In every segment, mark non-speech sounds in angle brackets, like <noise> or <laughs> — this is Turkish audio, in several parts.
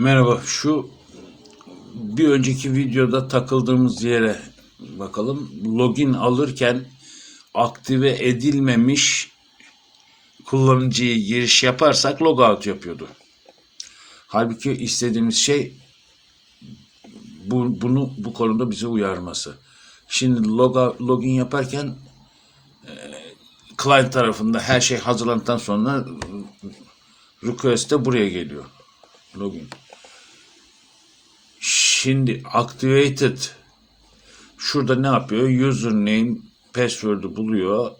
Merhaba, şu bir önceki videoda takıldığımız yere bakalım. Login alırken aktive edilmemiş kullanıcıya giriş yaparsak logout yapıyordu. Halbuki istediğimiz şey bu, bunu bu konuda bize uyarması. Şimdi loga, login yaparken e, client tarafında her şey hazırlandıktan sonra request de buraya geliyor. Login. Şimdi activated şurada ne yapıyor? Username password'u buluyor.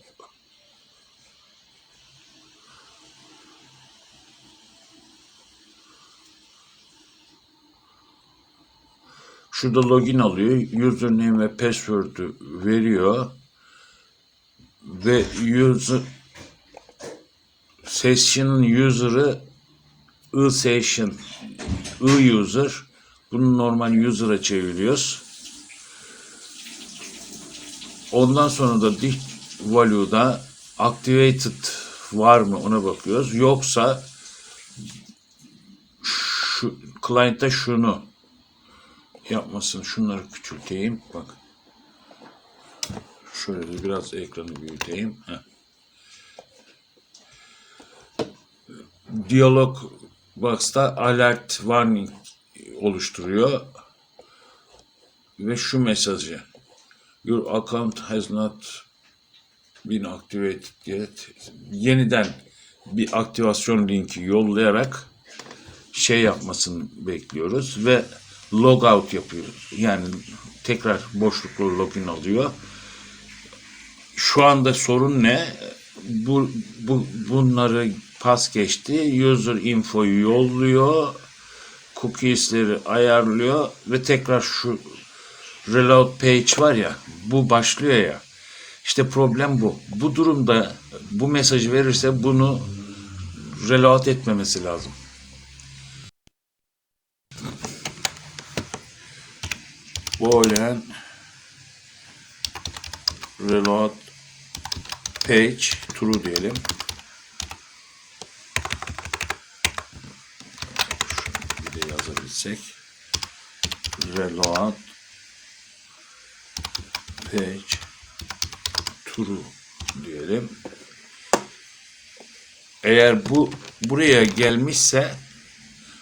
Şurada login alıyor. Username ve password'u veriyor. Ve user session'ın user'ı i-session i-user bunu normal user'a çeviriyoruz. Ondan sonra da dict value'da activated var mı ona bakıyoruz. Yoksa şu client'ta şunu yapmasın. Şunları küçülteyim. Bak. Şöyle de biraz ekranı büyüteyim. Heh. Diyalog box'ta alert warning oluşturuyor. Ve şu mesajı. Your account has not been activated yet. Yeniden bir aktivasyon linki yollayarak şey yapmasını bekliyoruz ve logout yapıyoruz. Yani tekrar boşluklu login alıyor. Şu anda sorun ne? Bu, bu bunları pas geçti. User info'yu yolluyor. Cookies'leri ayarlıyor ve tekrar şu reload page var ya bu başlıyor ya. İşte problem bu. Bu durumda bu mesajı verirse bunu reload etmemesi lazım. Boolean reload page true diyelim. Şunu yazabilsek. Reload page true diyelim. Eğer bu buraya gelmişse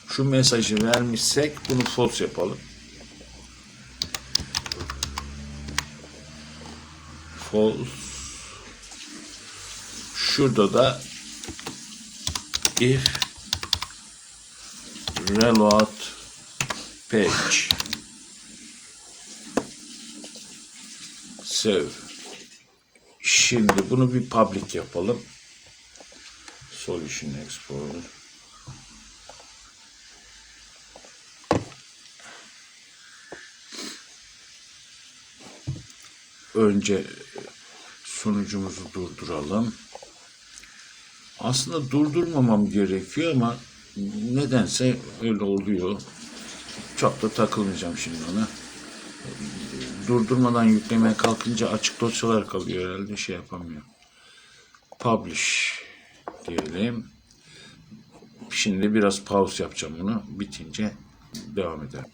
şu mesajı vermişsek bunu false yapalım. false. Şurada da if reload page save. Şimdi bunu bir public yapalım. Solution Explorer. Önce sunucumuzu durduralım. Aslında durdurmamam gerekiyor ama nedense öyle oluyor. Çok da takılmayacağım şimdi ona. Durdurmadan yüklemeye kalkınca açık dosyalar kalıyor herhalde şey yapamıyor. Publish diyelim. Şimdi biraz pause yapacağım bunu. Bitince devam eder.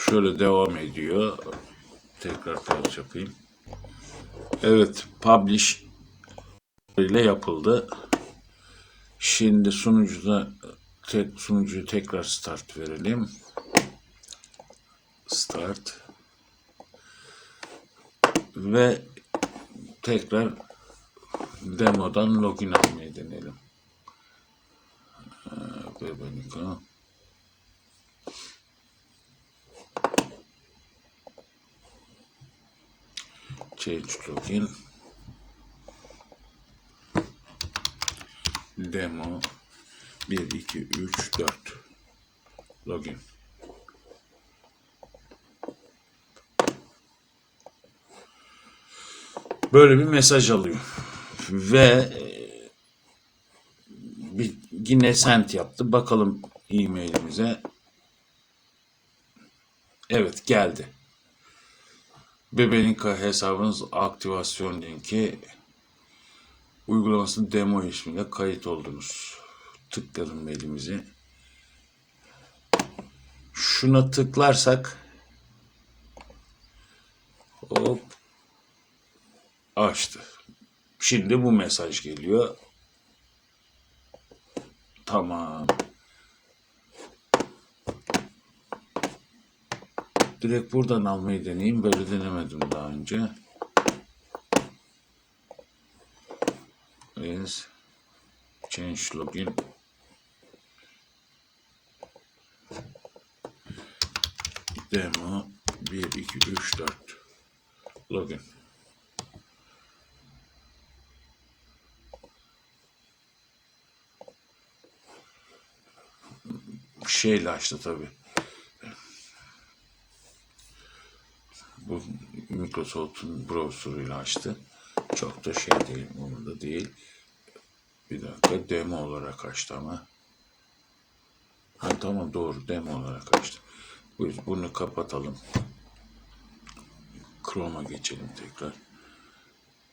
Şöyle devam ediyor. Tekrar pause yapayım. Evet, publish ile yapıldı. Şimdi sunucuda tek sunucuyu tekrar start verelim. Start ve tekrar demodan login almayı deneyelim. Bebenika. Change login. Demo 1, 2, 3, 4. Login. Böyle bir mesaj alıyor. Ve e, bir, yine send yaptı. Bakalım e-mailimize. Evet geldi. Bebenika hesabınız aktivasyon linki uygulamasının demo ismiyle kayıt oldunuz. Tıkladım mailimizi. şuna tıklarsak hop açtı. Şimdi bu mesaj geliyor. Tamam. Direkt buradan almayı deneyeyim. Böyle denemedim daha önce. Change login. Demo 1, 2, 3, 4. Login. Şeyle açtı tabii. Bu Microsoft'un browser'ıyla açtı. Çok da şey değil, umurda değil. Bir dakika demo olarak açtı ama. Ha tamam doğru demo olarak açtı. Buyur, bunu kapatalım. Chrome'a geçelim tekrar.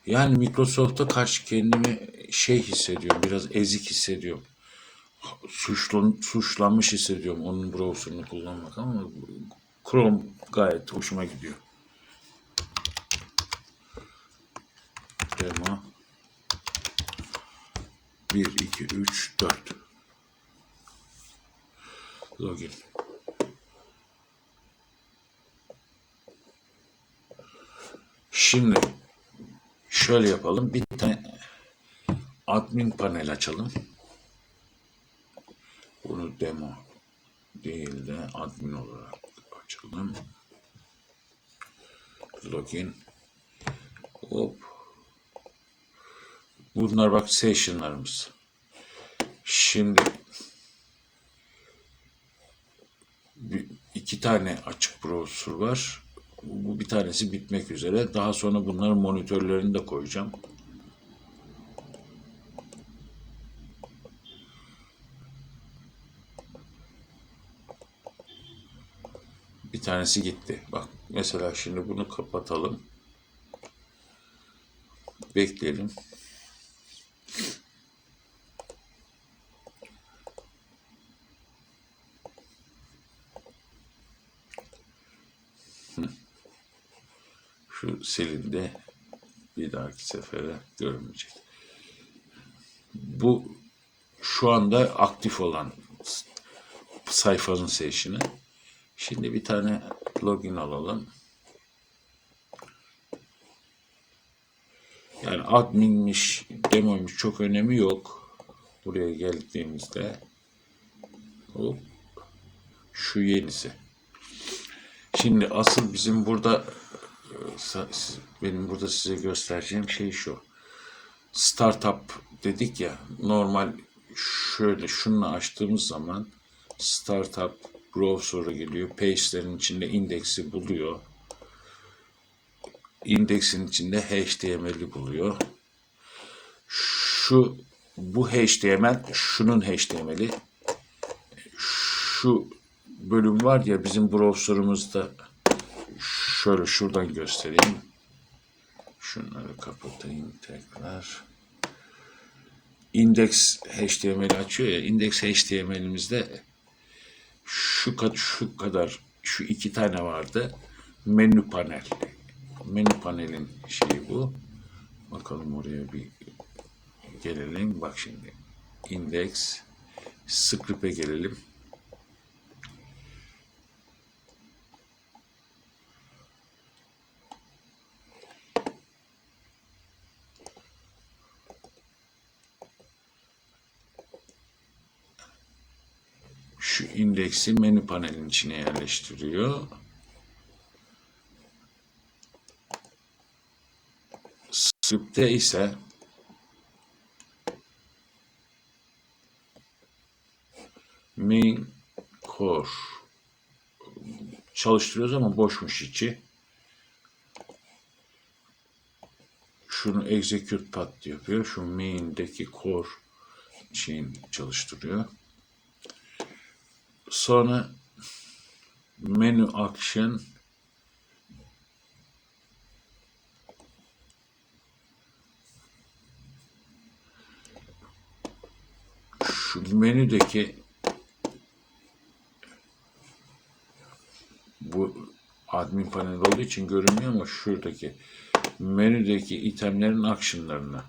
Yani Microsoft'a karşı kendimi şey hissediyorum, biraz ezik hissediyorum. Suçlan, suçlanmış hissediyorum onun browser'ını kullanmak ama Chrome gayet hoşuma gidiyor. Demo 1, 2, 3, 4 Login Şimdi şöyle yapalım. Bir tane admin panel açalım. Bunu demo değil de admin olarak açalım. Login. Hop. Bunlar bak session'larımız. Şimdi bir, iki tane açık browser var. Bu bir tanesi bitmek üzere. Daha sonra bunların monitörlerini de koyacağım. Bir tanesi gitti. Bak mesela şimdi bunu kapatalım. Bekleyelim. Şu silindi. Bir dahaki sefere görünmeyecek. Bu şu anda aktif olan sayfanın session'ı. Şimdi bir tane login alalım. Yani adminmiş, demoymuş çok önemi yok. Buraya geldiğimizde hop, şu yenisi. Şimdi asıl bizim burada benim burada size göstereceğim şey şu. Startup dedik ya normal şöyle şununla açtığımız zaman startup browser'a geliyor. Page'lerin içinde indeksi buluyor. İndeksin içinde HTML'i buluyor. Şu bu HTML şunun HTML'i. Şu bölüm var ya bizim browser'ımızda şöyle şuradan göstereyim. Şunları kapatayım tekrar. Index HTML açıyor ya. Index HTML'imizde şu kadar, şu kadar şu iki tane vardı. Menü panel. Menü panelin şeyi bu. Bakalım oraya bir gelelim. Bak şimdi. Index script'e gelelim. Şu indeksi menü panelin içine yerleştiriyor. Script'te ise main core çalıştırıyoruz ama boşmuş içi. Şunu execute path yapıyor. Şu main'deki core şeyin çalıştırıyor. Sonra menü action şu menüdeki bu admin panel olduğu için görünmüyor ama şuradaki menüdeki itemlerin action'larını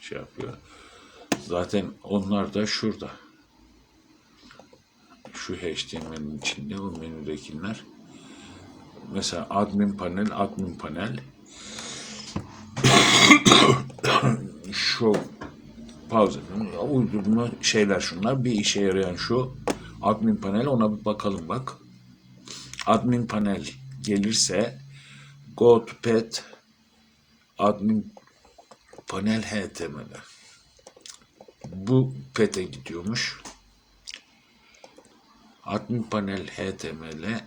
şey yapıyor. Zaten onlar da şurada. Şu HTML'in içinde o menüdekiler. Mesela admin panel, admin panel. <coughs> şu pause. Uydurma şeyler şunlar. Bir işe yarayan şu admin panel ona bir bakalım bak. Admin panel gelirse go to pet admin panel HTML. Bu pet'e gidiyormuş. Admin panel HTML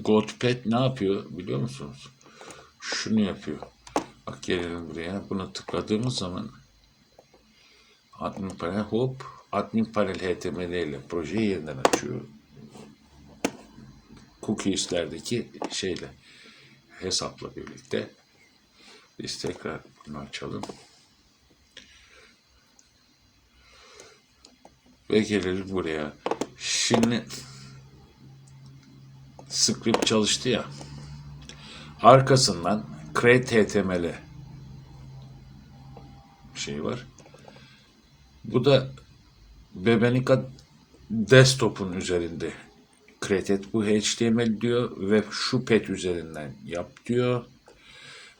GoToPet ne yapıyor biliyor musunuz? Şunu yapıyor. Bak gelelim buraya. Buna tıkladığımız zaman admin panel hop admin panel HTML ile projeyi yeniden açıyor. Cookies'lerdeki şeyle hesapla birlikte. Biz tekrar bunu açalım. Ve gelelim buraya. Şimdi script çalıştı ya. Arkasından create html şey var. Bu da Bebenika desktop'un üzerinde create bu HTML diyor ve şu pet üzerinden yap diyor.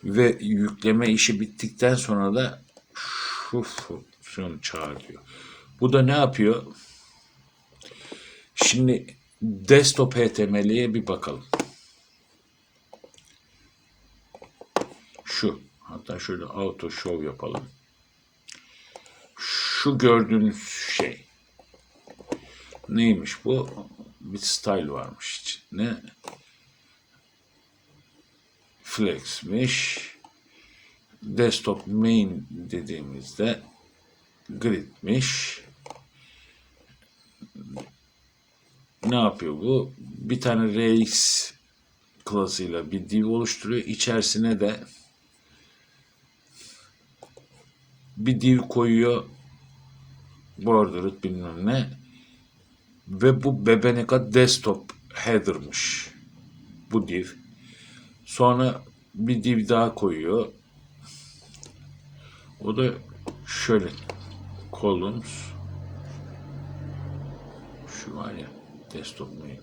Ve yükleme işi bittikten sonra da şu fonksiyonu çağır diyor. Bu da ne yapıyor? Şimdi desktop HTML'ye bir bakalım. Şu. Hatta şöyle auto show yapalım. Şu gördüğünüz şey. Neymiş bu? Bir style varmış içinde. Flex'miş. Desktop main dediğimizde grid'miş. ne yapıyor bu? Bir tane RX klasıyla bir div oluşturuyor. İçerisine de bir div koyuyor. Bordered bilmem ne. Ve bu Bebeneka desktop header'mış. Bu div. Sonra bir div daha koyuyor. O da şöyle columns şu var ya desktop mail.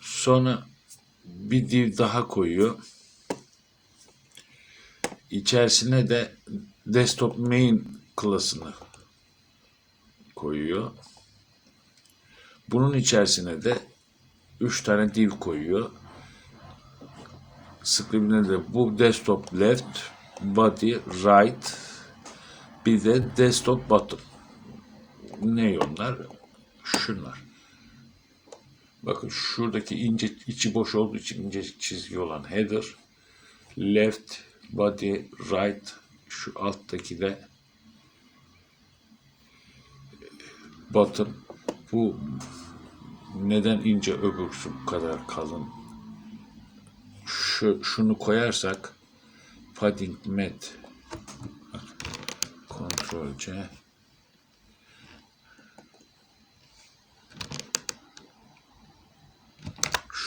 Sonra bir div daha koyuyor. İçerisine de desktop main klasını koyuyor. Bunun içerisine de 3 tane div koyuyor. Script'ine de bu desktop left, body right, bir de desktop bottom. Ne onlar? Şunlar. Bakın şuradaki ince içi boş olduğu için ince çizgi olan header, left, body, right, şu alttaki de bottom. Bu neden ince öbürsü bu kadar kalın? Şu, şunu koyarsak padding met Ctrl C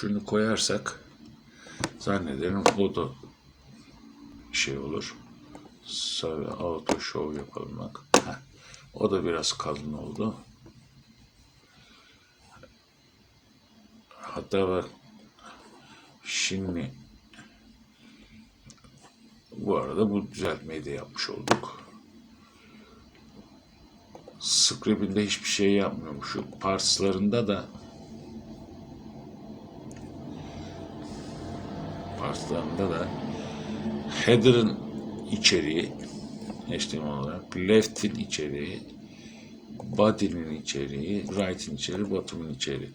şunu koyarsak zannederim o da şey olur. Sarı auto show yapalım bak. Heh. O da biraz kalın oldu. Hatta bak şimdi bu arada bu düzeltmeyi de yapmış olduk. Script'inde hiçbir şey yapmıyormuş. Şu parslarında da parslarında da header'ın içeriği HTML olarak left'in içeriği body'nin içeriği right'in içeriği bottom'un içeriği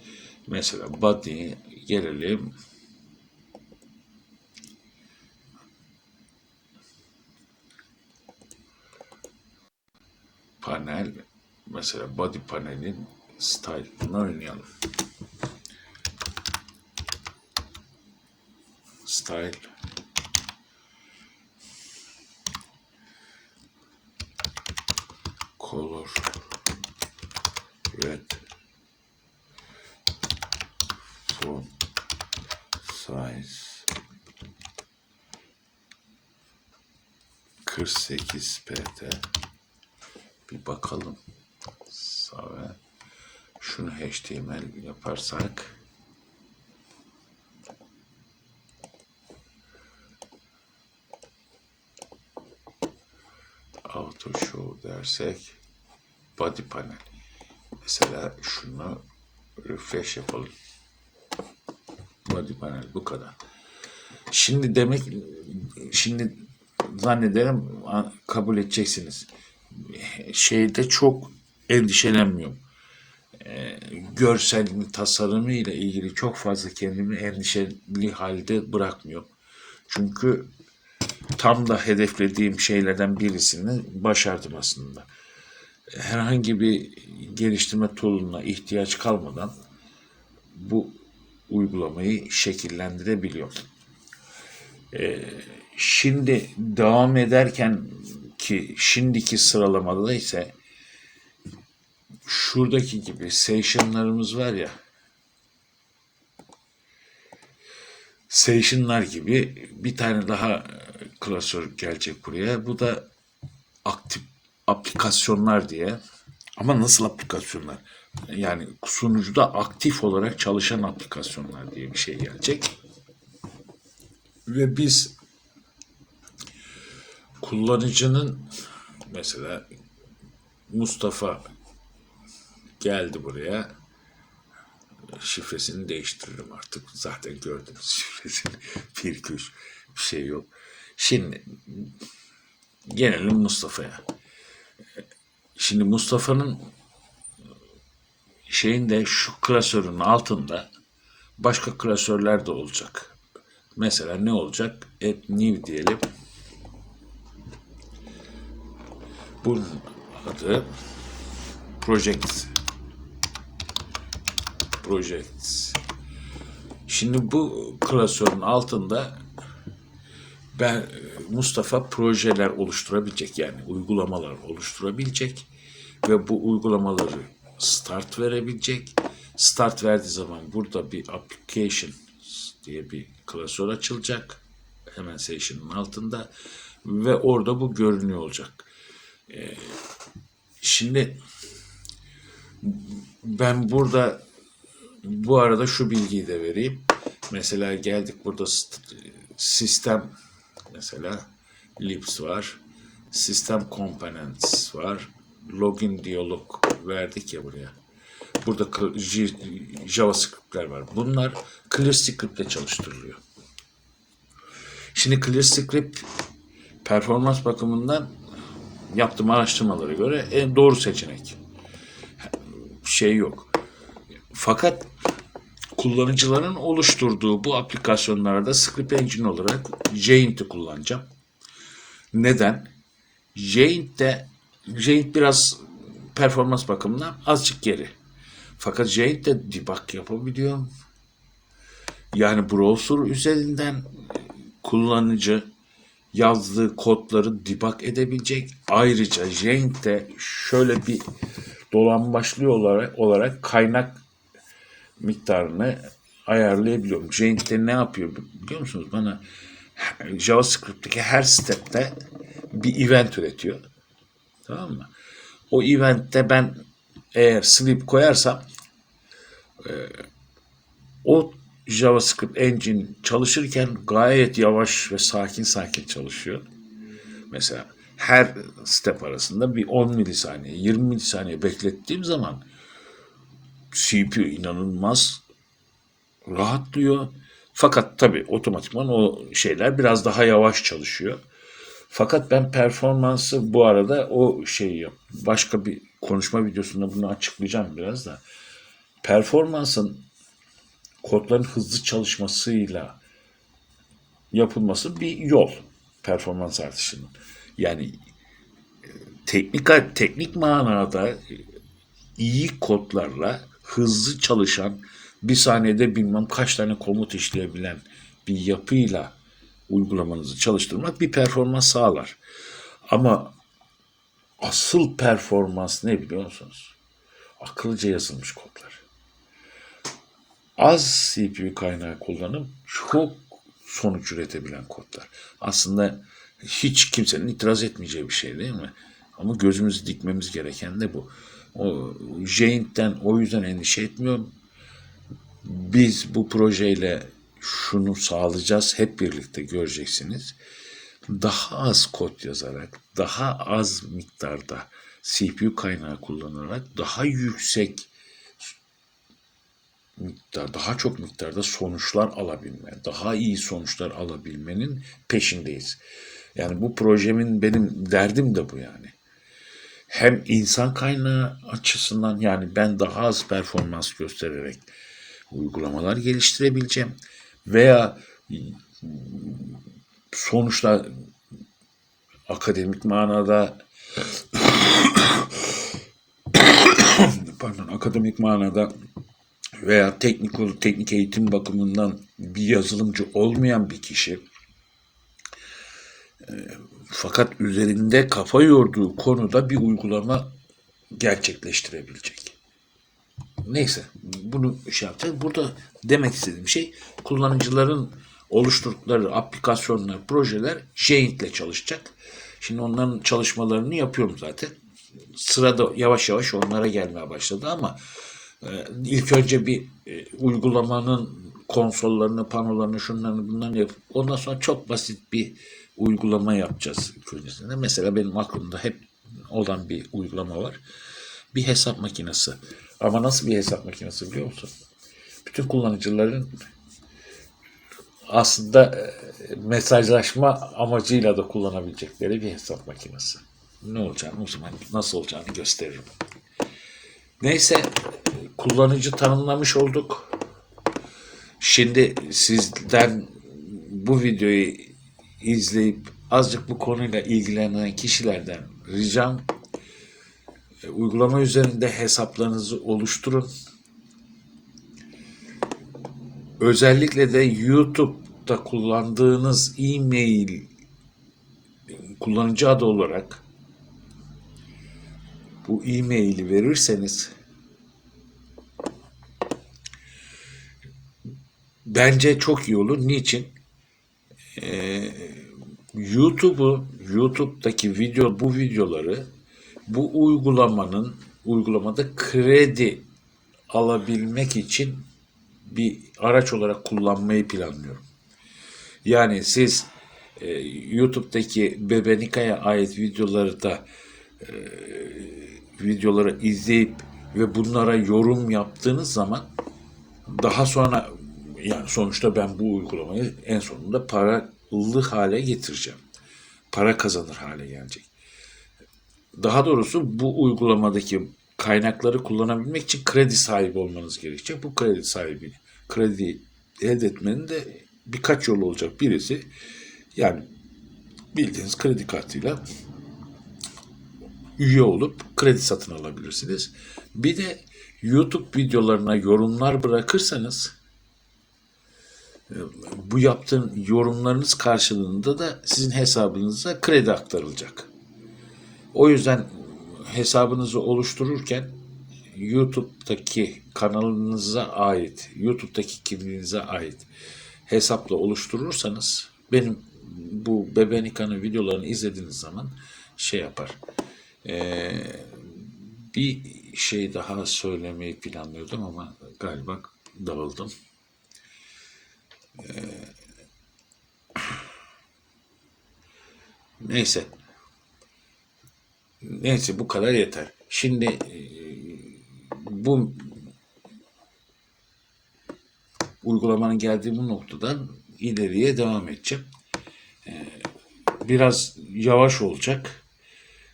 Mesela body gelelim. Panel mesela body panelin style'ını oynayalım. Style color red size 48 pt bir bakalım. Save şunu html yaparsak. Auto show dersek body panel. Mesela şunu refresh yapalım body panel bu kadar. Şimdi demek şimdi zannederim kabul edeceksiniz. Şeyde çok endişelenmiyorum. Ee, görselin tasarımı ile ilgili çok fazla kendimi endişeli halde bırakmıyorum. Çünkü tam da hedeflediğim şeylerden birisini başardım aslında. Herhangi bir geliştirme tool'una ihtiyaç kalmadan bu uygulamayı şekillendirebiliyorum. Ee, şimdi devam ederken ki şimdiki sıralamada ise şuradaki gibi session'larımız var ya Session'lar gibi bir tane daha klasör gelecek buraya. Bu da aktif aplikasyonlar diye. Ama nasıl aplikasyonlar? Yani sunucuda aktif olarak çalışan aplikasyonlar diye bir şey gelecek. Ve biz kullanıcının mesela Mustafa geldi buraya şifresini değiştiririm artık. Zaten gördünüz <laughs> şifresini. Bir üç bir şey yok. Şimdi gelelim Mustafa'ya. Şimdi Mustafa'nın şeyinde şu klasörün altında başka klasörler de olacak. Mesela ne olacak? Add new diyelim. Bunun adı Project Projects. Şimdi bu klasörün altında ben Mustafa projeler oluşturabilecek yani uygulamalar oluşturabilecek ve bu uygulamaları start verebilecek. Start verdiği zaman burada bir application diye bir klasör açılacak. Hemen session'ın altında ve orada bu görünüyor olacak. Ee, şimdi ben burada bu arada şu bilgiyi de vereyim. Mesela geldik burada st- sistem mesela libs var. Sistem components var. Login diyalog verdik ya buraya. Burada JavaScript'ler var. Bunlar ClearScript ile çalıştırılıyor. Şimdi ClearScript performans bakımından yaptığım araştırmalara göre en doğru seçenek. Şey yok. Fakat kullanıcıların oluşturduğu bu aplikasyonlarda script engine olarak Jaint'i kullanacağım. Neden? Jaint'te Jaint biraz performans bakımından azıcık geri. Fakat Jaint'te debug yapabiliyor. Yani browser üzerinden kullanıcı yazdığı kodları debug edebilecek. Ayrıca Jaint'te şöyle bir dolambaçlı olarak, olarak kaynak miktarını ayarlayabiliyorum. Jaint'te ne yapıyor biliyor musunuz? Bana JavaScript'teki her step'te bir event üretiyor. Tamam mı? O eventte ben eğer sleep koyarsam e, o JavaScript engine çalışırken gayet yavaş ve sakin sakin çalışıyor. Mesela her step arasında bir 10 milisaniye, 20 milisaniye beklettiğim zaman CPU inanılmaz rahatlıyor. Fakat tabii otomatikman o şeyler biraz daha yavaş çalışıyor. Fakat ben performansı bu arada o şeyi. Başka bir konuşma videosunda bunu açıklayacağım biraz da. Performansın kodların hızlı çalışmasıyla yapılması bir yol performans artışının. Yani e, teknik teknik manada iyi kodlarla hızlı çalışan bir saniyede bilmem kaç tane komut işleyebilen bir yapıyla uygulamanızı çalıştırmak bir performans sağlar. Ama asıl performans ne biliyor musunuz? Akıllıca yazılmış kodlar. Az CPU kaynağı kullanıp çok sonuç üretebilen kodlar. Aslında hiç kimsenin itiraz etmeyeceği bir şey değil mi? Ama gözümüzü dikmemiz gereken de bu. O Jane'den o yüzden endişe etmiyorum. Biz bu projeyle şunu sağlayacağız. Hep birlikte göreceksiniz. Daha az kod yazarak, daha az miktarda CPU kaynağı kullanarak daha yüksek miktar, daha çok miktarda sonuçlar alabilme, daha iyi sonuçlar alabilmenin peşindeyiz. Yani bu projemin benim derdim de bu yani. Hem insan kaynağı açısından yani ben daha az performans göstererek uygulamalar geliştirebileceğim veya sonuçta akademik manada <coughs> pardon akademik manada veya teknik teknik eğitim bakımından bir yazılımcı olmayan bir kişi e, fakat üzerinde kafa yorduğu konuda bir uygulama gerçekleştirebilecek. Neyse bunu şey yapacağız. Burada demek istediğim şey kullanıcıların oluşturdukları aplikasyonlar, projeler Jaint ile çalışacak. Şimdi onların çalışmalarını yapıyorum zaten. Sırada yavaş yavaş onlara gelmeye başladı ama e, ilk önce bir e, uygulamanın konsollarını, panolarını, şunlarını bunlarını yapıp ondan sonra çok basit bir uygulama yapacağız. Mesela benim aklımda hep olan bir uygulama var. Bir hesap makinesi. Ama nasıl bir hesap makinesi biliyor musun? Bütün kullanıcıların aslında e, mesajlaşma amacıyla da kullanabilecekleri bir hesap makinesi. Ne olacağını o zaman nasıl olacağını gösteririm. Neyse kullanıcı tanımlamış olduk. Şimdi sizden bu videoyu izleyip azıcık bu konuyla ilgilenen kişilerden ricam e, uygulama üzerinde hesaplarınızı oluşturun. Özellikle de YouTube'da kullandığınız e-mail kullanıcı adı olarak bu e-maili verirseniz bence çok iyi olur. Niçin? Ee, YouTube'u YouTube'daki video bu videoları bu uygulamanın uygulamada kredi alabilmek için bir araç olarak kullanmayı planlıyorum. Yani siz e, YouTube'daki Bebenika'ya ait videoları da e, videoları izleyip ve bunlara yorum yaptığınız zaman daha sonra yani sonuçta ben bu uygulamayı en sonunda paralı hale getireceğim. Para kazanır hale gelecek. Daha doğrusu bu uygulamadaki kaynakları kullanabilmek için kredi sahibi olmanız gerekecek. Bu kredi sahibi, kredi elde etmenin de birkaç yolu olacak. Birisi yani bildiğiniz kredi kartıyla üye olup kredi satın alabilirsiniz. Bir de YouTube videolarına yorumlar bırakırsanız bu yaptığın yorumlarınız karşılığında da sizin hesabınıza kredi aktarılacak. O yüzden hesabınızı oluştururken YouTube'daki kanalınıza ait, YouTube'daki kimliğinize ait hesapla oluşturursanız benim bu Bebenika'nın videolarını izlediğiniz zaman şey yapar. Ee, bir şey daha söylemeyi planlıyordum ama galiba dağıldım. Ee, neyse. Neyse bu kadar yeter. Şimdi e, bu uygulamanın geldiği bu noktadan ileriye devam edeceğim. Ee, biraz yavaş olacak.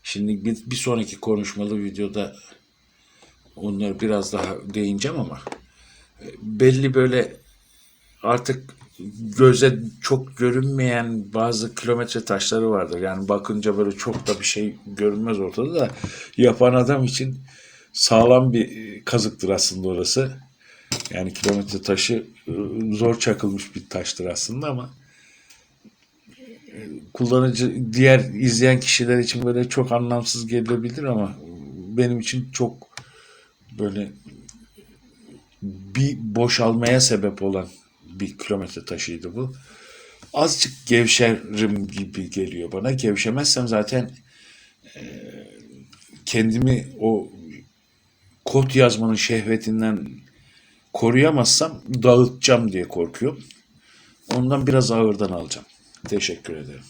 Şimdi bir, bir sonraki konuşmalı videoda onları biraz daha değineceğim ama e, belli böyle artık göze çok görünmeyen bazı kilometre taşları vardır. Yani bakınca böyle çok da bir şey görünmez ortada da yapan adam için sağlam bir kazıktır aslında orası. Yani kilometre taşı e, zor çakılmış bir taştır aslında ama e, kullanıcı diğer izleyen kişiler için böyle çok anlamsız gelebilir ama benim için çok böyle bir boşalmaya sebep olan bir kilometre taşıydı bu. Azıcık gevşerim gibi geliyor bana. Gevşemezsem zaten e, kendimi o kod yazmanın şehvetinden koruyamazsam dağıtacağım diye korkuyorum. Ondan biraz ağırdan alacağım. Teşekkür ederim.